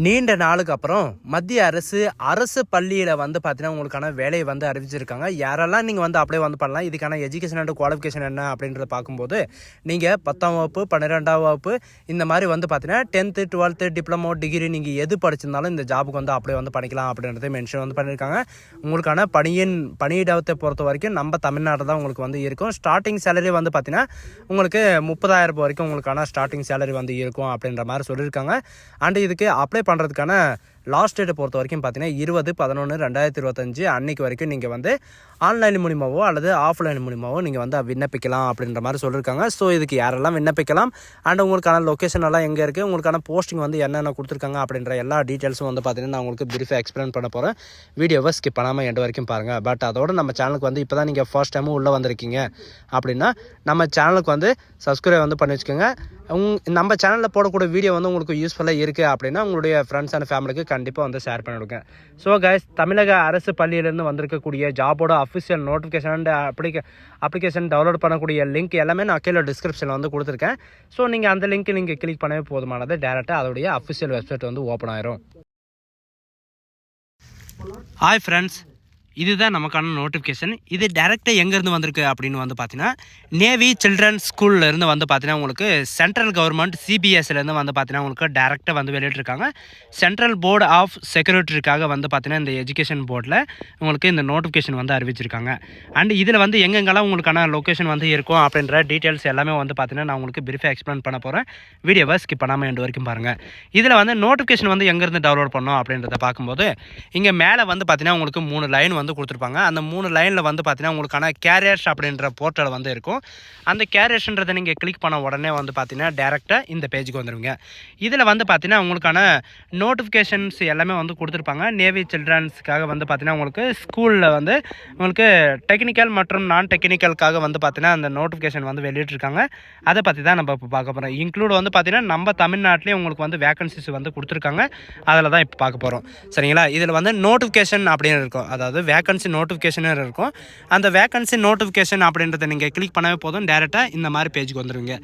நீண்ட நாளுக்கு அப்புறம் மத்திய அரசு அரசு பள்ளியில் வந்து பார்த்தீங்கன்னா உங்களுக்கான வேலையை வந்து அறிவிச்சிருக்காங்க. யாரெல்லாம் நீங்கள் வந்து அப்படியே வந்து பண்ணலாம் இதுக்கான எஜுகேஷன் அண்ட் குவாலிஃபிகேஷன் என்ன அப்படின்றத பார்க்கும்போது நீங்கள் பத்தாம் வகுப்பு பன்னிரெண்டாம் வகுப்பு இந்த மாதிரி வந்து பார்த்தீங்கன்னா டென்த்து டுவெல்த்து டிப்ளமோ டிகிரி நீங்கள் எது படிச்சிருந்தாலும் இந்த ஜாபுக்கு வந்து அப்படியே வந்து பண்ணிக்கலாம் அப்படின்றத மென்ஷன் வந்து பண்ணியிருக்காங்க உங்களுக்கான பணியின் பணியிடத்தை பொறுத்த வரைக்கும் நம்ம தமிழ்நாடு தான் உங்களுக்கு வந்து இருக்கும். ஸ்டார்டிங் சேலரி வந்து பார்த்தீங்கன்னா உங்களுக்கு முப்பதாயிரம் ரூபாய் வரைக்கும் உங்களுக்கான ஸ்டார்டிங் சேலரி வந்து இருக்கும் அப்படின்ற மாதிரி சொல்லியிருக்காங்க. அண்ட் இதுக்கு அப்ளை பண்ணுறதுக்கான லாஸ்ட் டேட்டை பொறுத்த வரைக்கும் பார்த்தீங்கன்னா இருபது பதினொன்று ரெண்டாயிரத்தி இருபத்தஞ்சு அன்னைக்கு வரைக்கும் நீங்கள் வந்து ஆன்லைன் மூலிமாவோ அல்லது ஆஃப்லைன் மூலிமாவோ நீங்கள் வந்து விண்ணப்பிக்கலாம் அப்படின்ற மாதிரி சொல்லியிருக்காங்க ஸோ இதுக்கு யாரெல்லாம் விண்ணப்பிக்கலாம்? அண்ட் உங்களுக்கான லொக்கேஷன் எல்லாம் எங்கே இருக்குது உங்களுக்கான போஸ்டிங் வந்து என்னென்ன கொடுத்துருக்காங்க அப்படின்ற எல்லா டீட்டெயில்ஸும் வந்து பார்த்தீங்கன்னா நான் உங்களுக்கு பிரீஃபாக எக்ஸ்பிளைன் பண்ண போகிறேன் வீடியோவை ஸ்கிப் பண்ணாமல் எண்டு வரைக்கும் பாருங்கள் பட் அதோட நம்ம சேனலுக்கு வந்து இப்போ தான் நீங்கள் ஃபர்ஸ்ட் டைமும் உள்ளே வந்திருக்கீங்க அப்படின்னா நம்ம சேனலுக்கு வந்து சப்ஸ்கிரைப் வந்து பண்ணி வச்சுக்கோங்க. உங் நம்ம சேனலில் போடக்கூடிய வீடியோ வந்து உங்களுக்கு யூஸ்ஃபுல்லாக இருக்குது அப்படின்னா உங்களுடைய ஃப்ரெண்ட்ஸ் அண்ட் ஃபேமிலிக்கு கண்டிப்பாக வந்து ஷேர் பண்ணிவிடுங்க ஸோ கைஸ் தமிழக அரசு பள்ளியிலேருந்து வந்திருக்கக்கூடிய ஜாபோட official notification and applica application download பண்ணக்கூடிய லிங்க் எல்லாமே நான் கீழே டிஸ்கிரிப்ஷனில் வந்து கொடுத்துருக்கேன். ஸோ நீங்கள் அந்த லிங்க் நீங்கள் கிளிக் பண்ணவே போதுமானது. டேரெக்டாக அதோடைய அஃபிஷியல் வெப்சைட் வந்து ஓப்பன் ஆயிரும். ஹாய் ஃப்ரெண்ட்ஸ் இதுதான் நமக்கான நோட்டிஃபிகேஷன் இது டேரெக்டாக எங்கேருந்து வந்திருக்கு அப்படின்னு வந்து பார்த்தீங்கன்னா நேவி சில்ட்ரன்ஸ் ஸ்கூல்ல இருந்து வந்து பார்த்தீங்கன்னா உங்களுக்கு சென்ட்ரல் கவர்மெண்ட் சிபிஎஸ்சிலேருந்து வந்து பார்த்தீங்கன்னா உங்களுக்கு டேரெக்டாக வந்து வெளியிட்ருக்காங்க சென்ட்ரல் போர்டு ஆஃப் செக்யூரிட்டிக்காக வந்து பார்த்தீங்கன்னா இந்த எஜுகேஷன் போர்டில் உங்களுக்கு இந்த நோட்டிஃபிகேஷன் வந்து அறிவிச்சிருக்காங்க. அண்ட் இதில் வந்து எங்கெங்கெல்லாம் உங்களுக்கான லொக்கேஷன் வந்து இருக்கும் அப்படின்ற டீட்டெயில்ஸ் எல்லாமே வந்து பார்த்தீங்கன்னா நான் உங்களுக்கு பிரீஃபாக எக்ஸ்பிளைன் பண்ண போகிறேன் வீடியோவை ஸ்கிப் பண்ணாமல் எண்டு வரைக்கும் பாருங்கள் இதில் வந்து நோட்டிஃபிகேஷன் வந்து எங்கேருந்து டவுன்லோட் பண்ணோம் அப்படின்றத பார்க்கும்போது இங்கே மேலே வந்து பார்த்தீங்கன்னா உங்களுக்கு மூணு லைன் வந்து கொடுத்துருப்பாங்க. அந்த மூணு லைனில் வந்து பார்த்தீங்கன்னா உங்களுக்கான கேரியர்ஸ் அப்படின்ற போர்ட்டல் வந்து இருக்கும். அந்த கேரியர்ஸ்ன்றதை நீங்கள் கிளிக் பண்ண உடனே வந்து பார்த்தீங்கன்னா டேரெக்டாக இந்த பேஜுக்கு வந்துடுவீங்க இதில் வந்து பார்த்தீங்கன்னா உங்களுக்கான நோட்டிஃபிகேஷன்ஸ் எல்லாமே வந்து கொடுத்துருப்பாங்க. நேவி சில்ட்ரன்ஸுக்காக வந்து பார்த்தீங்கன்னா உங்களுக்கு ஸ்கூலில் வந்து உங்களுக்கு டெக்னிக்கல் மற்றும் நான் டெக்னிக்கலுக்காக வந்து பார்த்தீங்கன்னா அந்த நோட்டிஃபிகேஷன் வந்து வெளியிட்டிருக்காங்க. அதை பற்றி தான் நம்ம இப்போ பார்க்க போகிறோம் இன்க்ளூட் வந்து பார்த்தீங்கன்னா நம்ம தமிழ்நாட்டிலேயும் உங்களுக்கு வந்து வேகன்சிஸ் வந்து கொடுத்துருக்காங்க. அதில் தான் இப்போ பார்க்க போகிறோம் சரிங்களா? இதில் வந்து நோட்டிஃபிகேஷன் அப்படின்னு இருக்கும். அதாவது வேகன்சி நோட்டிஃபிகேஷன் இருக்கும். அந்த வேகன்சி நோட்டிஃபிகேஷன் அப்படின்றத நீங்கள் கிளிக் பண்ணவே போதும். டேரெக்டாக இந்த மாதிரி பேஜுக்கு வந்துடுவீங்க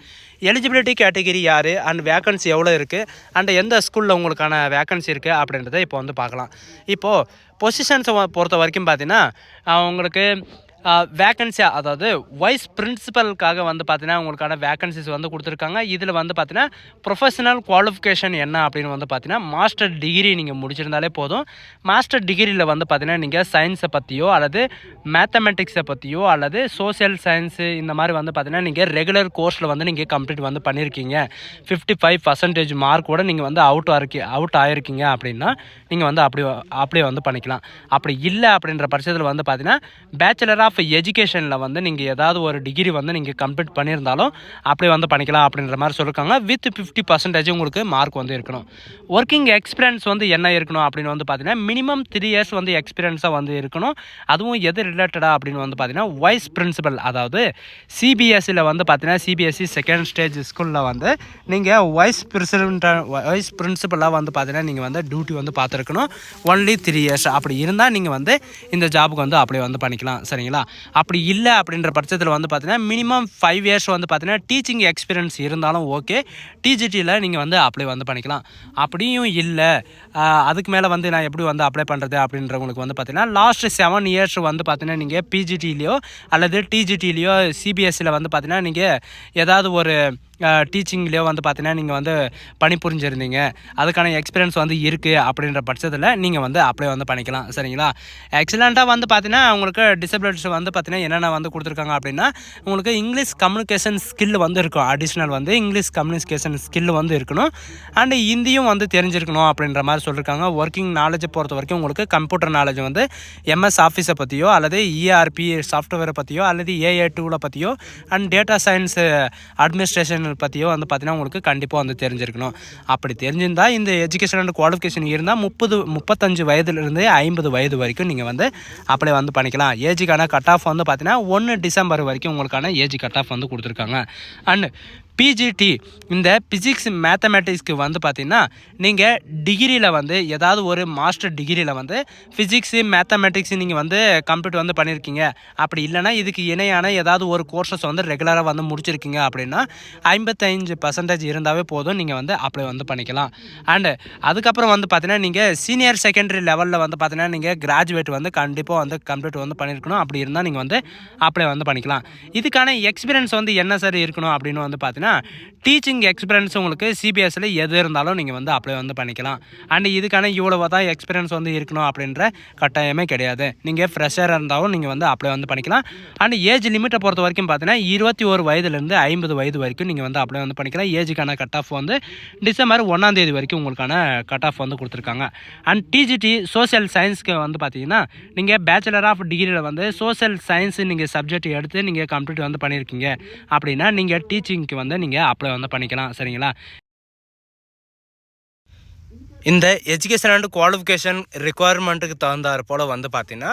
எலிஜிபிலிட்டி கேட்டகிரி யார்? அண்ட் வேகன்சி எவ்வளோ இருக்குது அண்ட் எந்த ஸ்கூலில் உங்களுக்கான வேகன்சி இருக்குது அப்படின்றத இப்போ வந்து பார்க்கலாம். இப்போது பொசிஷன்ஸை பொறுத்த வரைக்கும் பார்த்தீங்கன்னா உங்களுக்கு வேக்கன்சி அதாவது வைஸ் பிரின்சிபலுக்காக வந்து பார்த்தீங்கன்னா உங்களுக்கான வேக்கன்சிஸ் வந்து கொடுத்துருக்காங்க. இதில் வந்து பார்த்தீங்கன்னா ப்ரொஃபஷனல் குவாலிஃபிகேஷன் என்ன அப்படின்னு வந்து பார்த்தீங்கன்னா மாஸ்டர் டிகிரி நீங்கள் முடிச்சிருந்தாலே போதும். மாஸ்டர் டிகிரியில் வந்து பார்த்தீங்கன்னா நீங்கள் சயின்ஸை பற்றியோ அல்லது மேத்தமெட்டிக்ஸை பற்றியோ அல்லது சோஷியல் சயின்ஸு இந்த மாதிரி வந்து பார்த்தீங்கன்னா நீங்கள் ரெகுலர் கோர்ஸில் வந்து நீங்கள் கம்ப்ளீட் வந்து பண்ணியிருக்கீங்க ஃபிஃப்டி ஃபைவ் பர்சன்டேஜ் மார்க்கோட நீங்கள் வந்து அவுட் ஆகி அவுட் ஆகிருக்கீங்க அப்படின்னா நீங்கள் வந்து அப்படி அப்படியே வந்து பண்ணிக்கலாம். அப்படி இல்லை அப்படின்ற பட்சத்தில் வந்து பார்த்தீங்கன்னா பேச்சுலராக ஆஃப் எஜுகேஷனில் வந்து நீங்கள் ஏதாவது ஒரு டிகிரி வந்து நீங்கள் கம்ப்ளீட் பண்ணியிருந்தாலும் அப்படி வந்து பண்ணிக்கலாம் அப்படின்ற மாதிரி சொல்லியிருக்காங்க வித் ஃபிஃப்டி பர்சன்டேஜ் உங்களுக்கு மார்க் வந்து இருக்கணும். ஒர்க்கிங் எக்ஸ்பீரியன்ஸ் வந்து என்ன இருக்கணும் அப்படின்னு வந்து பார்த்தீங்கன்னா மினிமம் த்ரீ இயர்ஸ் வந்து எக்ஸ்பீரியன்ஸாக வந்து இருக்கணும். அதுவும் எது ரிலேட்டடாக அப்படின்னு வந்து பார்த்தீங்கன்னா வைஸ் பிரின்சிபல் அதாவது சிபிஎஸ்சியில் வந்து பார்த்தீங்கன்னா சிபிஎஸ்சி செகண்ட் ஸ்டேஜ் ஸ்கூலில் வந்து நீங்கள் வைஸ் பிரிசிடென்ட் வைஸ் பிரின்சிபலாக வந்து பார்த்தீங்கன்னா நீங்கள் வந்து டியூட்டி வந்து பார்த்துருக்கணும் ஒன்லி த்ரீ இயர்ஸ் அப்படி இருந்தால் நீங்கள் வந்து இந்த ஜாபுக்கு வந்து அப்படியே வந்து பண்ணிக்கலாம். சரிங்களா? அப்படி இல்லை அப்படின்ற பட்சத்தில் வந்து பார்த்தீங்கன்னா மினிமம் ஃபைவ் இயர்ஸ் வந்து பார்த்தீங்கன்னா டீச்சிங் எக்ஸ்பீரியன்ஸ் இருந்தாலும் ஓகே டிஜிடியில் நீங்கள் வந்து அப்ளை வந்து பண்ணிக்கலாம். அப்படியும் இல்லை. அதுக்கு மேலே வந்து நான் எப்படி வந்து அப்ளை பண்ணுறது அப்படின்றவங்களுக்கு வந்து பார்த்தீங்கன்னா லாஸ்ட் செவன் இயர்ஸ் வந்து பார்த்தீங்கன்னா நீங்கள் பிஜிடிலேயோ அல்லது டிஜிடிலேயோ சிபிஎஸ்சியில் வந்து பார்த்தீங்கன்னா நீங்கள் ஏதாவது ஒரு டீச்சிங்லேயோ வந்து பார்த்தீங்கன்னா நீங்கள் வந்து பணிபுரிஞ்சிருந்தீங்க. அதுக்கான எக்ஸ்பீரியன்ஸ் வந்து இருக்குது அப்படின்ற பட்சத்தில் நீங்கள் வந்து அப்ளை வந்து பண்ணிக்கலாம். சரிங்களா? எக்ஸலண்ட்டாக வந்து பார்த்தீங்கன்னா உங்களுக்கு டிசபிலிட்டிஸ் வந்து பார்த்தீங்கன்னா என்னென்ன வந்து கொடுத்துருக்காங்க அப்படின்னா உங்களுக்கு இங்கிலீஷ் கம்யூனிகேஷன் ஸ்கில் வந்து இருக்கும் அடிஷ்னல் வந்து இங்கிலீஷ் கம்யூனிகேஷன் ஸ்கில் வந்து இருக்கணும். அண்ட் ஹிந்தியும் வந்து தெரிஞ்சிருக்கணும் அப்படின்ற மாதிரி சொல்லியிருக்காங்க ஒர்க்கிங் நாலேஜை பொறுத்த வரைக்கும் உங்களுக்கு கம்ப்யூட்டர் நாலேஜ் வந்து எம்எஸ் ஆஃபீஸை பற்றியோ அல்லது இஆர்பி சாஃப்ட்வேரை பற்றியோ அல்லது ஏஏ டூவில் பற்றியோ அண்ட் டேட்டா சயின்ஸ் அட்மினிஸ்ட்ரேஷன் பற்றியோ வந்து பார்த்தீங்கன்னா உங்களுக்கு கண்டிப்பாக வந்து தெரிஞ்சிருக்கணும். அப்படி தெரிஞ்சிருந்தால் இந்த எஜுகேஷன் அண்ட் குவாலிஃபிகேஷன் இருந்தால் முப்பது முப்பத்தஞ்சு வயதுலேருந்து ஐம்பது வயது வரைக்கும் நீங்கள் வந்து அப்ளை வந்து பண்ணிக்கலாம். ஏஜுக்கான கட் ஆஃப் வந்து பார்த்தீங்கன்னா ஒன்று டிசம்பர் வரைக்கும் உங்களுக்கான ஏஜ் கட் ஆஃப் வந்து கொடுத்துருக்காங்க. அண்ட் பிஜிடி இந்த பிசிக்ஸ் மேத்தமேட்டிக்ஸ்க்கு வந்து பார்த்திங்கன்னா நீங்கள் டிகிரியில் வந்து ஏதாவது ஒரு மாஸ்டர் டிகிரியில் வந்து ஃபிசிக்ஸு மேத்தமேட்டிக்ஸ் நீங்கள் வந்து கம்ப்ளீட் வந்து பண்ணியிருக்கீங்க. அப்படி இல்லைன்னா இதுக்கு இணையான ஏதாவது ஒரு கோர்சஸ் வந்து ரெகுலராக வந்து முடிச்சிருக்கீங்க அப்படின்னா ஐம்பத்தஞ்சு பர்சன்டேஜ் இருந்தாவே போதும். நீங்கள் வந்து அப்ளை வந்து பண்ணிக்கலாம். அண்டு அதுக்கப்புறம் வந்து பார்த்தீங்கன்னா நீங்கள் சீனியர் செகண்டரி லெவலில் வந்து பார்த்தீங்கன்னா நீங்கள் கிராஜுவேட் வந்து கண்டிப்பாக வந்து கம்ப்ளீட் வந்து பண்ணியிருக்கணும். அப்படி இருந்தால் நீங்கள் வந்து அப்ளை வந்து பண்ணிக்கலாம். இதுக்கான எக்ஸ்பீரியன்ஸ் வந்து என்ன சார் இருக்கணும் அப்படின்னு வந்து பார்த்தீங்கன்னா டீச்சிங் எக்ஸ்பீரியன்ஸ் உங்களுக்கு சிபிஎஸ்சியில் எது இருந்தாலும் நீங்கள் வந்து அப்ளை வந்து பண்ணிக்கலாம். அண்ட் இதுக்கான இவ்வளோ தான் எக்ஸ்பீரியன்ஸ் வந்து இருக்கணும் அப்படின்ற கட்டாயமே கிடையாது. நீங்கள் ஃப்ரெஷராக இருந்தாலும் நீங்கள் வந்து அப்ளை வந்து பண்ணிக்கலாம். அண்ட் ஏஜ் லிமிட்டை பொறுத்த வரைக்கும் பார்த்தீங்கன்னா இருபத்தி ஒரு வயதுலேருந்து ஐம்பது வயது வரைக்கும் நீங்கள் வந்து அப்ளை வந்து பண்ணிக்கலாம். ஏஜுக்கான கட் ஆஃப் வந்து டிசம்பர் ஒன்றாம் தேதி வரைக்கும் உங்களுக்கான கட் ஆஃப் வந்து கொடுத்துருக்காங்க. அண்ட் டிஜிடி சோஷியல் சயின்ஸ்க்கு வந்து பார்த்தீங்கன்னா நீங்கள் பேச்சுலர் ஆஃப் டிகிரியில் வந்து சோஷியல் சயின்ஸ் நீங்கள் சப்ஜெக்ட் எடுத்து நீங்கள் கம்ப்ளீட் வந்து பண்ணியிருக்கீங்க அப்படின்னா நீங்கள் டீச்சிங்க்கு வந்து நீங்கள் அப்ளை வந்து பண்ணிக்கலாம். சரிங்களா? இந்த எஜுகேஷன் அண்ட் குவாலிஃபிகேஷன் ரிக்குவயர்மெண்ட்டுக்கு தகுந்தாற் போல் வந்து பார்த்தீங்கன்னா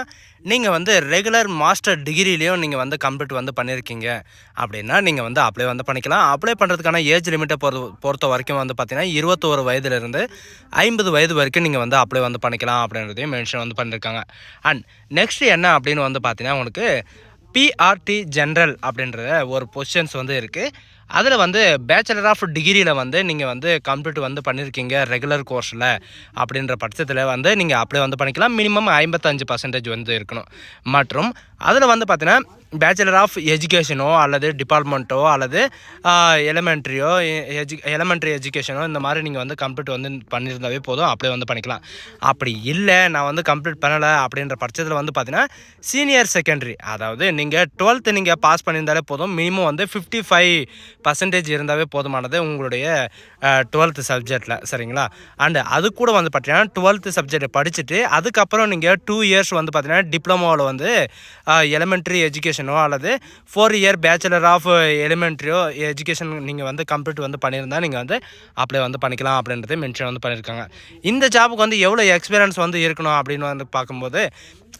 நீங்கள் வந்து ரெகுலர் மாஸ்டர் டிகிரிலையும் நீங்கள் வந்து கம்ப்ளீட் வந்து பண்ணியிருக்கீங்க அப்படின்னா நீங்கள் வந்து அப்ளை வந்து பண்ணிக்கலாம். அப்ளை பண்ணுறதுக்கான ஏஜ் லிமிட்டை பொறுத்த பொறுத்த வரைக்கும் வந்து பார்த்தீங்கன்னா இருபத்தோரு வயதுலேருந்து ஐம்பது வயது வரைக்கும் நீங்கள் வந்து அப்ளை வந்து பண்ணிக்கலாம் அப்படின்றதையும் மென்ஷன் வந்து பண்ணியிருக்காங்க அண்ட் நெக்ஸ்ட் என்ன அப்படின்னு வந்து பார்த்தீங்கன்னா உங்களுக்கு பிஆர்டி ஜென்ரல் அப்படின்ற ஒரு பொசிஷன்ஸ் வந்து இருக்குது அதில் வந்து பேச்சுலர் ஆஃப் டிகிரியில் வந்து நீங்கள் வந்து கம்ப்ளீட் வந்து பண்ணியிருக்கீங்க ரெகுலர் கோர்ஸில் அப்படின்ற பட்சத்தில் வந்து நீங்கள் அப்படியே வந்து பண்ணிக்கலாம். மினிமம் ஐம்பத்தஞ்சு பர்சன்டேஜ் வந்து இருக்கணும். மற்றும் அதில் வந்து பார்த்தீங்கன்னா பேச்சுலர் ஆஃப் எஜுகேஷனோ அல்லது டிபார்ட்மெண்ட்டோ அல்லது எலிமெண்ட்ரியோ எஜு எலிமெண்ட்ரி எஜுகேஷனோ இந்த மாதிரி நீங்கள் வந்து கம்ப்ளீட் வந்து பண்ணியிருந்தாவே போதும் அப்படியே வந்து பண்ணிக்கலாம். அப்படி இல்லை நான் வந்து கம்ப்ளீட் பண்ணலை அப்படின்ற பட்சத்தில் வந்து பார்த்தீங்கன்னா சீனியர் செகண்டரி அதாவது நீங்கள் டுவெல்த்து நீங்கள் பாஸ் பண்ணியிருந்தாலே போதும் மினிமம் வந்து ஃபிஃப்டி ஃபைவ் பர்சன்டேஜ் இருந்தாவே போதுமானது உங்களுடைய டுவெல்த்து சப்ஜெக்டில் சரிங்களா? அண்டு அது கூட வந்து பார்த்தீங்கன்னா டுவெல்த்து சப்ஜெக்டை படிச்சுட்டு அதுக்கப்புறம் நீங்கள் டூ இயர்ஸ் வந்து பார்த்தீங்கன்னா டிப்ளமோவில் வந்து எலிமெண்ட்ரி எஜுகேஷனோ அல்லது ஃபோர் இயர் பேச்சுலர் ஆஃப் எலிமெண்ட்ரியோ எஜுகேஷன் நீங்கள் வந்து கம்ப்ளீட் வந்து பண்ணியிருந்தால் நீங்கள் வந்து அப்ளை வந்து பண்ணிக்கலாம் அப்படின்றது மென்ஷன் வந்து பண்ணியிருக்காங்க. இந்த ஜாபுக்கு வந்து எவ்வளோ எக்ஸ்பீரியன்ஸ் வந்து இருக்கணும் அப்படின்னு வந்து பார்க்கும்போது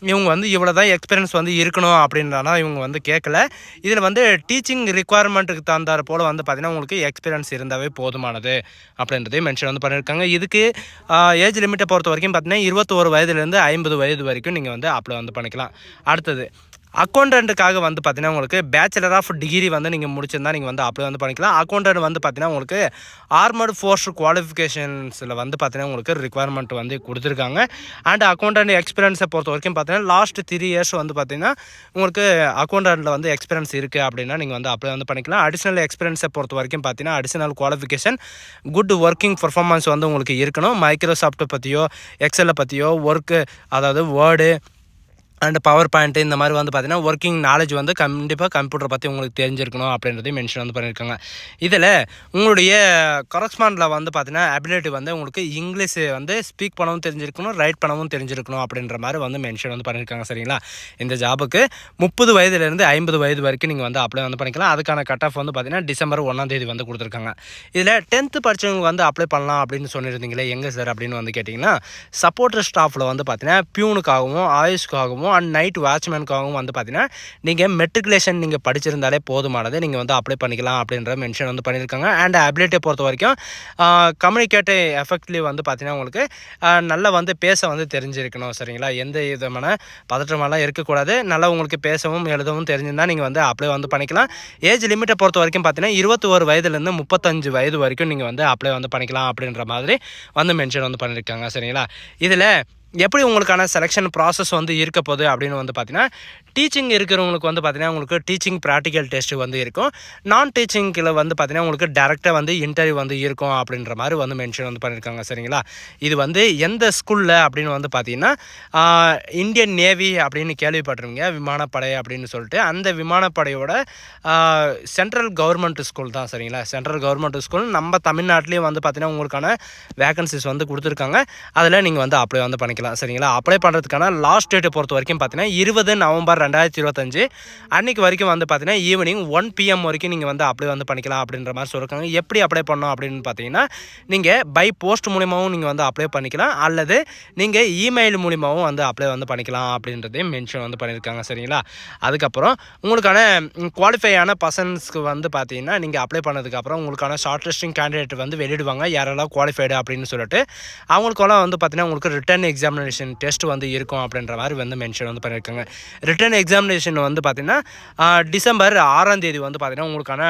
இவங்க வந்து இவ்வளோ தான் எக்ஸ்பீரியன்ஸ் வந்து இருக்கணும் அப்படின்றனா இவங்க வந்து கேட்கல இதில் வந்து டீச்சிங் ரிக்குவயர்மெண்ட்டுக்கு தகுந்தாற் போல் வந்து பார்த்திங்கன்னா உங்களுக்கு எக்ஸ்பீரியன்ஸ் இருந்தாவே போதுமானது அப்படின்றதையும் மென்ஷன் வந்து பண்ணியிருக்காங்க இதுக்கு ஏஜ் லிமிட்டை பொறுத்த வரைக்கும் பார்த்தீங்கன்னா இருபத்தோரு வயதுலேருந்து ஐம்பது வயது வரைக்கும் நீங்கள் வந்து அப்ளை வந்து பண்ணிக்கலாம். அடுத்தது அக்கௌண்டண்ட்டுக்காக வந்து பார்த்தீங்கன்னா உங்களுக்கு பேச்சுலர் ஆஃப் டிகிரி வந்து நீங்கள் முடிச்சிருந்தா நீங்கள் வந்து அப்படி வந்து பண்ணிக்கலாம். அக்கௌண்டன்ட் வந்து பார்த்தீங்கன்னா உங்களுக்கு ஆர்மர்டு ஃபோர்ஸ் குவாலிஃபிகேஷன்ஸில் வந்து பார்த்தீங்கன்னா உங்களுக்கு ரிக்குவயர்மெண்ட் வந்து கொடுத்துருக்காங்க. அண்ட் அக்கௌண்டன்ட் எக்ஸ்பீரியன்ஸை பொறுத்த வரைக்கும் பார்த்தீங்கன்னா லாஸ்ட் த்ரீ இயர்ஸ் வந்து பார்த்தீங்கன்னா உங்களுக்கு அக்கௌண்ட்டில் வந்து எக்ஸ்பீரியன்ஸ் இருக்குது அப்படின்னா நீங்கள் வந்து அப்ளை வந்து பண்ணிக்கலாம். அடிஷ்னல் எக்ஸ்பீரியன்ஸை பொறுத்த வரைக்கும் பார்த்தீங்கன்னா additional qualification good working performance வந்து உங்களுக்கு இருக்கணும். மைக்ரோசாஃப்ட்டை பற்றியோ எக்ஸலை பற்றியோ ஒர்க்கு அதாவது வேர்டு அண்ட் பவர் பாயிண்ட் இந்த மாதிரி வந்து பார்த்தீங்கன்னா ஒர்க்கிங் நாலேஜ் வந்து கண்டிப்பாக கம்ப்யூட்டரை பற்றி உங்களுக்கு தெரிஞ்சிருக்கணும் அப்படின்றதையும் மென்ஷன் வந்து பண்ணியிருக்காங்க. இதில் உங்களுடைய கரஸ்பாண்டில் வந்து பார்த்தீங்கன்னா அபிலிட்டி வந்து உங்களுக்கு இங்கிலீஷ் வந்து ஸ்பீக் பண்ணவும் தெரிஞ்சிருக்கணும் ரைட் பண்ணவும் தெரிஞ்சிருக்கணும் அப்படின்ற மாதிரி வந்து மென்ஷன் வந்து பண்ணியிருக்காங்க சரிங்களா? இந்த ஜாபுக்கு முப்பது வயதுலேருந்து ஐம்பது வயது வரைக்கும் நீங்கள் வந்து அப்ளை வந்து பண்ணிக்கலாம். அதுக்கான கட் ஆஃப் வந்து பார்த்தீங்கன்னா டிசம்பர் ஒன்றாம் தேதி வந்து கொடுத்துருக்காங்க. இதில் டென்த்து படித்தவங்க வந்து அப்ளை பண்ணலாம் அப்படின்னு சொல்லியிருந்தீங்களே எங்கே சார் அப்படின்னு வந்து கேட்டிங்கன்னா சப்போர்ட்டர் ஸ்டாஃபில் வந்து பார்த்தீங்கன்னா பியூனுக்காகவும் ஆயுஷ்க்காகவும் அண்ட் நைட் வாட்ச்மேனுக்காகவும் வந்து பார்த்தீங்கன்னா நீங்கள் மெட்ரிகுலேஷன் நீங்கள் படிச்சிருந்தாலே போதுமானது. நீங்கள் வந்து அப்ளை பண்ணிக்கலாம் அப்படின்ற மென்ஷன் வந்து பண்ணியிருக்காங்க அண்ட் அபிலிட்டியை பொறுத்த வரைக்கும் கம்யூனிகேட்டிவ் எஃபெக்ட்லி வந்து பார்த்தீங்கன்னா உங்களுக்கு நல்லா வந்து பேச வந்து தெரிஞ்சிருக்கணும் சரிங்களா? எந்த விதமான பதற்றமெல்லாம் இருக்கக்கூடாது. நல்லா உங்களுக்கு பேசவும் எழுதவும் தெரிஞ்சிருந்தால் நீங்கள் வந்து அப்ளை வந்து பண்ணிக்கலாம். ஏஜ் லிமிட்டை பொறுத்த வரைக்கும் பார்த்தீங்கன்னா இருபத்தி ஒரு வயதுலேருந்து முப்பத்தஞ்சு வயது வரைக்கும் நீங்கள் வந்து அப்ளை வந்து பண்ணிக்கலாம் அப்படின்ற மாதிரி வந்து மென்ஷன் வந்து பண்ணியிருக்காங்க சரிங்களா? இதில் எப்படி உங்களுக்கான செலெக்ஷன் ப்ராசஸ் வந்து இருக்க போகுது அப்படின்னு வந்து பார்த்தீங்கன்னா டீச்சிங் இருக்கிறவங்களுக்கு வந்து பார்த்தீங்கன்னா உங்களுக்கு டீச்சிங் ப்ராக்டிக்கல் டெஸ்ட்டு வந்து இருக்கும். நான் டீச்சிங்கில் வந்து பார்த்தீங்கன்னா உங்களுக்கு டேரெக்டாக வந்து இன்டர்வியூ வந்து இருக்கும் அப்படின்ற மாதிரி வந்து மென்ஷன் வந்து பண்ணியிருக்காங்க சரிங்களா? இது வந்து எந்த ஸ்கூலில் அப்படின்னு வந்து பார்த்தீங்கன்னா இந்தியன் நேவி அப்படின்னு கேள்விப்பட்டிருவீங்க விமானப்படை அப்படின்னு சொல்லிட்டு. அந்த விமானப்படையோட சென்ட்ரல் கவர்மெண்ட் ஸ்கூல் தான் சரிங்களா? சென்ட்ரல் கவர்மெண்ட் ஸ்கூல் நம்ம தமிழ்நாட்டிலையும் வந்து பார்த்தீங்கன்னா உங்களுக்கான வேகன்சிஸ் வந்து கொடுத்துருக்காங்க. அதில் நீங்கள் வந்து அப்ளை வந்து பண்ணிக்கலாம். பண்ணிக்கலாம் சரிங்களா? அப்ளை பண்ணுறதுக்கான லாஸ்ட் டேட்டை பொறுத்த வரைக்கும் பார்த்தீங்கன்னா இருபது நவம்பர் ரெண்டாயிரத்தி இருபத்தஞ்சு அன்றைக்கி வரைக்கும் வந்து பார்த்தீங்கன்னா ஈவினிங் ஒன் பிஎம் வரைக்கும் நீங்கள் வந்து அப்ளை வந்து பண்ணிக்கலாம் அப்படின்ற மாதிரி சொல்லியிருக்காங்க எப்படி அப்ளை பண்ணோம் அப்படின்னு பார்த்தீங்கன்னா நீங்கள் பை போஸ்ட் மூலியமாகவும் நீங்கள் வந்து அப்ளை பண்ணிக்கலாம். அல்லது நீங்கள் இமெயில் மூலியமாகவும் வந்து அப்ளை வந்து பண்ணிக்கலாம் அப்படின்றதையும் மென்ஷன் வந்து பண்ணியிருக்காங்க சரிங்களா? அதுக்கப்புறம் உங்களுக்கான குவாலிஃபையான பர்சன்ஸ்க்கு வந்து பார்த்தீங்கன்னா நீங்கள் அப்ளை பண்ணதுக்கப்புறம் உங்களுக்கான ஷார்ட் லிஸ்டிங் கேண்டிடேட் வந்து வெளியிடுவாங்க. யாரெல்லாம் குவாலிஃபைடு அப்படின்னு சொல்லிட்டு அவங்களுக்கெல்லாம் வந்து பார்த்தீங்கன்னா உங்களுக்கு ரிட்டன் எக்ஸாமினேஷன் டெஸ்ட் வந்து இருக்கும் அப்படின்ற மாதிரி வந்து மென்ஷன் வந்து பண்ணியிருக்காங்க. ரிட்டன் எக்ஸாமினேஷன் வந்து பார்த்தீங்கன்னா டிசம்பர் ஆறாம் தேதி வந்து பார்த்தீங்கன்னா உங்களுக்கான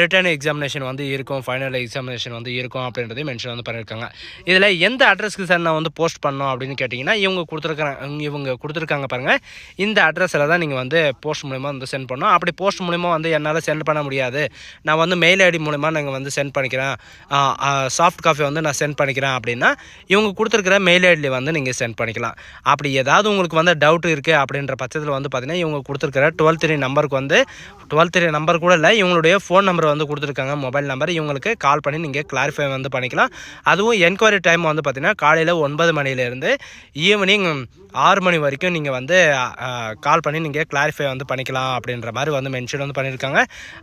ரிட்டன் எக்ஸாமினேஷன் வந்து இருக்கும் ஃபைனல் எக்ஸாமினேஷன் வந்து இருக்கும் அப்படின்றதையும் மென்ஷன் வந்து பண்ணியிருக்காங்க. இதில் எந்த அட்ரஸ்க்கு சார் நான் வந்து போஸ்ட் பண்ணோம் அப்படின்னு கேட்டிங்கன்னா இவங்க கொடுத்துருக்காங்க இவங்க கொடுத்துருக்காங்க பாருங்கள் இந்த அட்ரஸில் தான் நீங்கள் வந்து போஸ்ட் மூலிமா வந்து சென்ட் பண்ணோம் அப்படி போஸ்ட் மூலிமா வந்து என்னால் சென்ட் பண்ண முடியாது. நான் வந்து மெயில் ஐடி மூலிமா நாங்கள் வந்து சென்ட் பண்ணிக்கிறேன். சாஃப்ட் காஃபி வந்து நான் சென்ட் பண்ணிக்கிறேன் அப்படின்னா இவங்க கொடுத்துருக்கிற மெயில் ஐடியில் வந்து நீங்கள் நீங்கள் சென்ட் பண்ணிக்கலாம். அப்படி ஏதாவது உங்களுக்கு வந்து டவுட் இருக்குது அப்படின்ற பட்சத்தில் வந்து பார்த்தீங்கன்னா இவங்க கொடுத்துருக்கிற டுவெல் த்ரீ நம்பருக்கு வந்து டுவெல் த்ரீ நம்பர் கூட இல்லை இவங்களுடைய ஃபோன் நம்பர் வந்து கொடுத்துருக்காங்க மொபைல் நம்பர் இவங்களுக்கு கால் பண்ணி நீங்கள் கிளாரிஃபை வந்து பண்ணிக்கலாம். அதுவும் என்கொயரி டைம் வந்து பார்த்திங்கன்னா காலையில் ஒன்பது மணிலேருந்து ஈவினிங் ஆறு மணி வரைக்கும் நீங்கள் வந்து கால் பண்ணி நீங்கள் கிளாரிஃபை வந்து பண்ணிக்கலாம் அப்படின்ற மாதிரி வந்து மென்ஷன் வந்து பண்ணியிருக்காங்க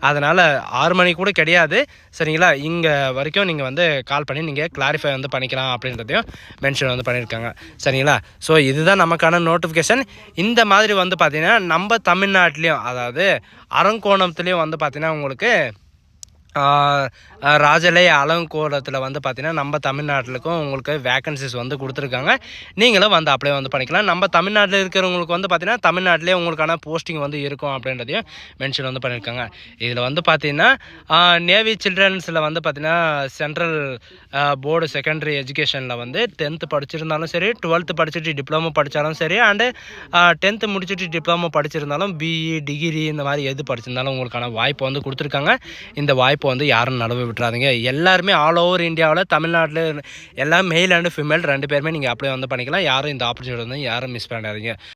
அதனால் ஆறு மணி கூட கிடையாது. சரிங்களா? இங்கே வரைக்கும் நீங்கள் வந்து கால் பண்ணி நீங்கள் கிளாரிஃபை வந்து பண்ணிக்கலாம் அப்படின்றதையும் மென்ஷன் வந்து பண்ணியிருக்காங்க சரிங்களா? ஸோ இதுதான் நமக்கான நோட்டிஃபிகேஷன் இந்த மாதிரி வந்து பார்த்திங்கன்னா நம்ம தமிழ்நாட்டிலையும் அதாவது அரங்கோணத்துலேயும் வந்து பார்த்திங்கன்னா உங்களுக்கு ராஜலை அலங்கோலத்தில் வந்து பார்த்தீங்கன்னா நம்ம தமிழ்நாட்டிலுக்கும் உங்களுக்கு வேக்கன்சிஸ் வந்து கொடுத்துருக்காங்க. நீங்களும் வந்து அப்ளை வந்து பண்ணிக்கலாம். நம்ம தமிழ்நாட்டில் இருக்கிறவங்களுக்கு வந்து பார்த்திங்கன்னா தமிழ்நாட்டிலே உங்களுக்கான போஸ்டிங் வந்து இருக்கும் அப்படின்றதையும் மென்ஷன் வந்து பண்ணியிருக்காங்க இதில் வந்து பார்த்திங்கன்னா நேவி சில்ட்ரன்ஸில் வந்து பார்த்திங்கன்னா சென்ட்ரல் போர்டு செகண்டரி எஜுகேஷனில் வந்து டென்த்து படிச்சிருந்தாலும் சரி டுவெல்த்து படிச்சுட்டு டிப்ளமோ படித்தாலும் சரி அண்டு டென்த்து முடிச்சுட்டு டிப்ளமோ படிச்சிருந்தாலும் பிஇ டிகிரி இந்த மாதிரி எது படிச்சிருந்தாலும் உங்களுக்கான வாய்ப்பு வந்து கொடுத்துருக்காங்க. இந்த வாய்ப்பு வந்து யாரும் நடவு விட்டுறாதீங்க. எல்லாருமே ஆல் ஓவர் இந்தியாவில் தமிழ்நாட்டில் எல்லாம் மெயில் அண்டு ஃபிமேல் ரெண்டு பேருமே நீங்கள் அப்ளை வந்து பண்ணிக்கலாம். யாரும் இந்த ஆப்பர்ச்சுனிட்டி வந்து யாரும் மிஸ் பண்ணாதீங்க.